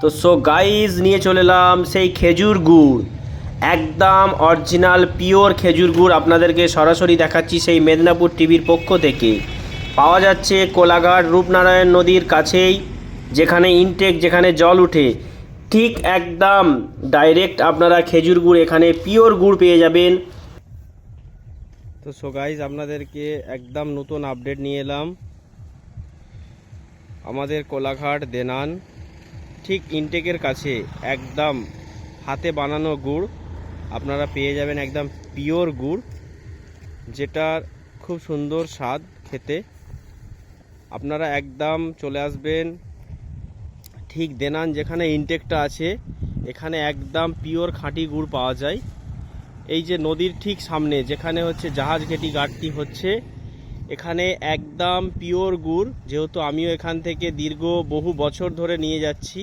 তো so guys নিয়ে চলে এলাম সেই খেজুর গুড়। একদম অরিজিনাল পিওর খেজুর গুড় আপনাদেরকে সরাসরি দেখাচ্ছি সেই মেদিনীপুর টিভির পক্ষ থেকে। পাওয়া যাচ্ছে কোলাঘাট রূপনারায়ণ নদীর কাছেই, যেখানে ইনটেক যেখানে জল উঠে। ঠিক একদম ডাইরেক্ট আপনারা খেজুর গুড় এখানে পিওর গুড় পেয়ে যাবেন। তো সো গাইজ আপনাদেরকে একদম নতুন আপডেট নিয়ে এলাম। আমাদের কোলাঘাট, দেনান। ঠিক ইনটেকের কাছে একদম হাতে বানানো গুড়, আপনারা পেয়ে যাবেন একদম পিওর গুড়, যেটার খুব সুন্দর স্বাদ খেতে। আপনারা একদম চলে আসবেন ঠিক দেনান যেখানে ইনটেকটা আছে, এখানে একদম পিওর খাঁটি গুড় পাওয়া যায়। এই যে নদীর ঠিক সামনে, যেখানে হচ্ছে জাহাজ ঘেটি ঘাটটি হচ্ছে এখানে একদম পিওর গুড়, যেহেতু আমিও এখান থেকে দীর্ঘ বহু বছর ধরে নিয়ে যাচ্ছি।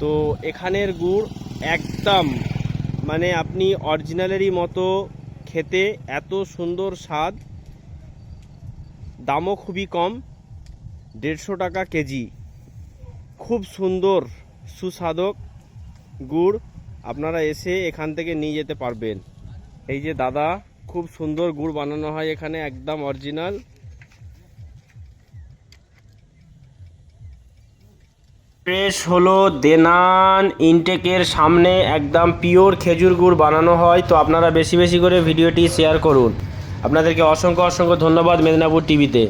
তো এখানের গুড় একদম মানে আপনি অরিজিনালেরই মতো খেতে এত সুন্দর স্বাদ। দামও খুবই কম, দেড়শো টাকা কেজি। খুব সুন্দর, সুস্বাদক গুড়, আপনারা এসে এখান থেকে নিয়ে যেতে পারবেন। এই যে দাদা খুব সুন্দর গুড় বানানো হয় এখানে, একদম অরিজিনাল। ফ্রেশ হলো দেনান ইনটেকের সামনে একদম পিওর খেজুর গুড় বানানো হয়। তো আপনারা বেশি বেশি করে ভিডিওটি শেয়ার করুন। আপনাদেরকে অসংখ্য অসংখ্য ধন্যবাদ মেদিনীপুর টিভিতে।